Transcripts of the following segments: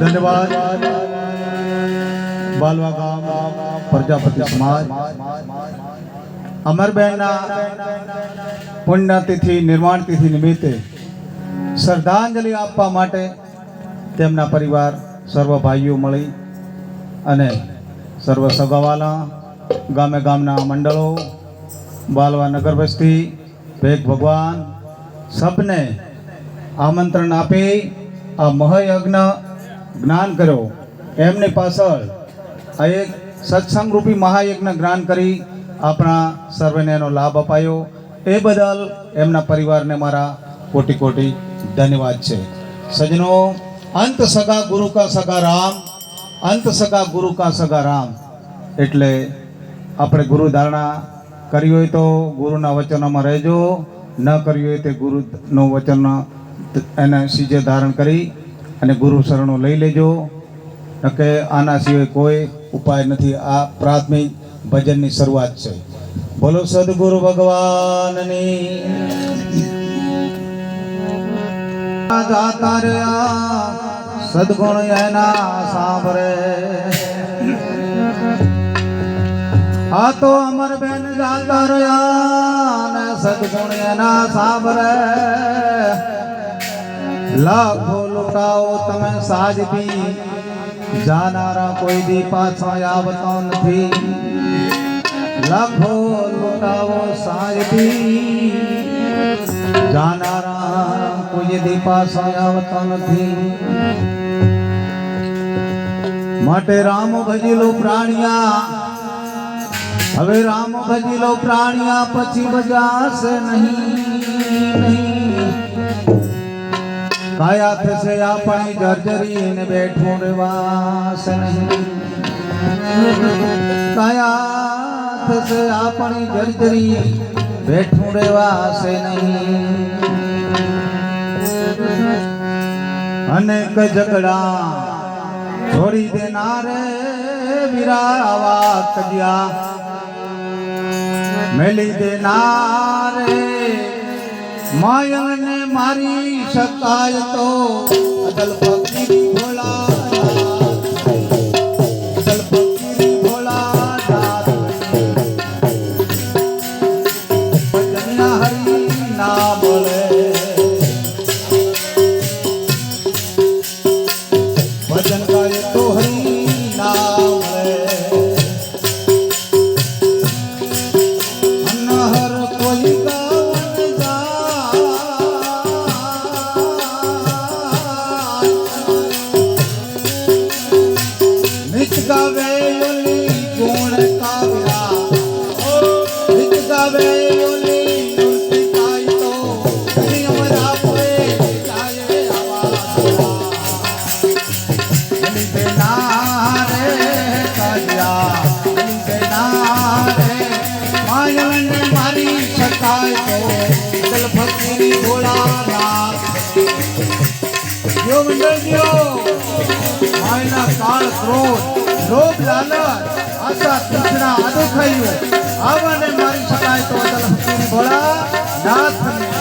ધન્યવાદ બાલવા ગામ પ્રજાપતિ સમાજ અમરબેનના પુણ્યતિથિ નિર્માણ તિથિ નિમિત્તે શ્રદ્ધાંજલિ આપવા માટે તેમના પરિવાર, સર્વ ભાઈઓ મળી અને સર્વ સગાવાલા, ગામે ગામના મંડળો, બાલવા નગર વસ્તી ભેગ ભગવાન સબને આમંત્રણ આપી આ મહાયજ્ઞ જ્ઞાન કર્યો. એમની પાછળ આ એક સત્સંગરૂપી મહાયજ્ઞ જ્ઞાન કરી આપણા સર્વેને એનો લાભ અપાયો. એ બદલ એમના પરિવારને મારા કોટી કોટી ધન્યવાદ છે. સજનો અંત સગા ગુરુ કા સગા રામ, અંત સગા ગુરુ કા સગા રામ. એટલે આપણે ગુરુ ધારણા કરી હોય તો ગુરુના વચનોમાં રહેજો. ન કરી હોય તે ગુરુનું વચન એને સીજે ધારણ કરી અને ગુરુ શરણો લઈ લેજો. કે આના સિવાય કોઈ ઉપાય નથી. આ પ્રાથમિક ભજનની શરૂઆત છે. બોલો સદગુરુ ભગવાનની. જાતા રહ્યા સદગુણ એના સાંભળે. આ તો અમર બેન જાતા રહ્યા ને સદગુણ એના સાંભળે. લાખો લૂંટાઓ તમે સાજતી જાનારા કોઈ દી પાછો આવતો નથી. લાખો લૂંટાઓ સાજતી જાનારા કોઈ દી પાછો આવતો નથી. માટે રામ ભજીલો પ્રાણિયા હવે રામ ભજીલો પ્રાણિયા પછી બજાશે નહીં. કાયા થશે આપણે જર્જરી ને બેઠું રેવાશે નહીં. કાયા થશે આપણી જર્જરી બેઠું રેવાશે નહીં. અનેક ઝઘડા છોડી દેનારે વિરાવા કજ્યા મેલી દેનારે માયને મારી શકાય તો અદલ ભક્તિ ભોળા ભજન ગાય તો હરિ કાળ ક્રોધ, લોભ, લાલચ, આશા, તૃષ્ણા આદો ખાયું આવાને મારી શકાય તો અદલ ફકીરી ભોળા નાથ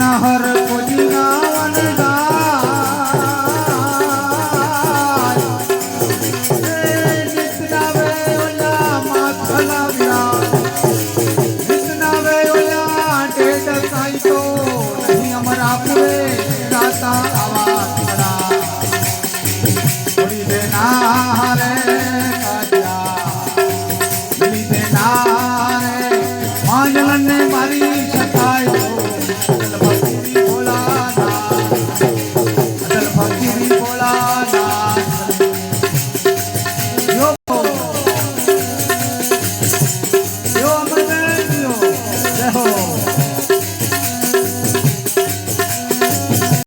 અનહર કોઈ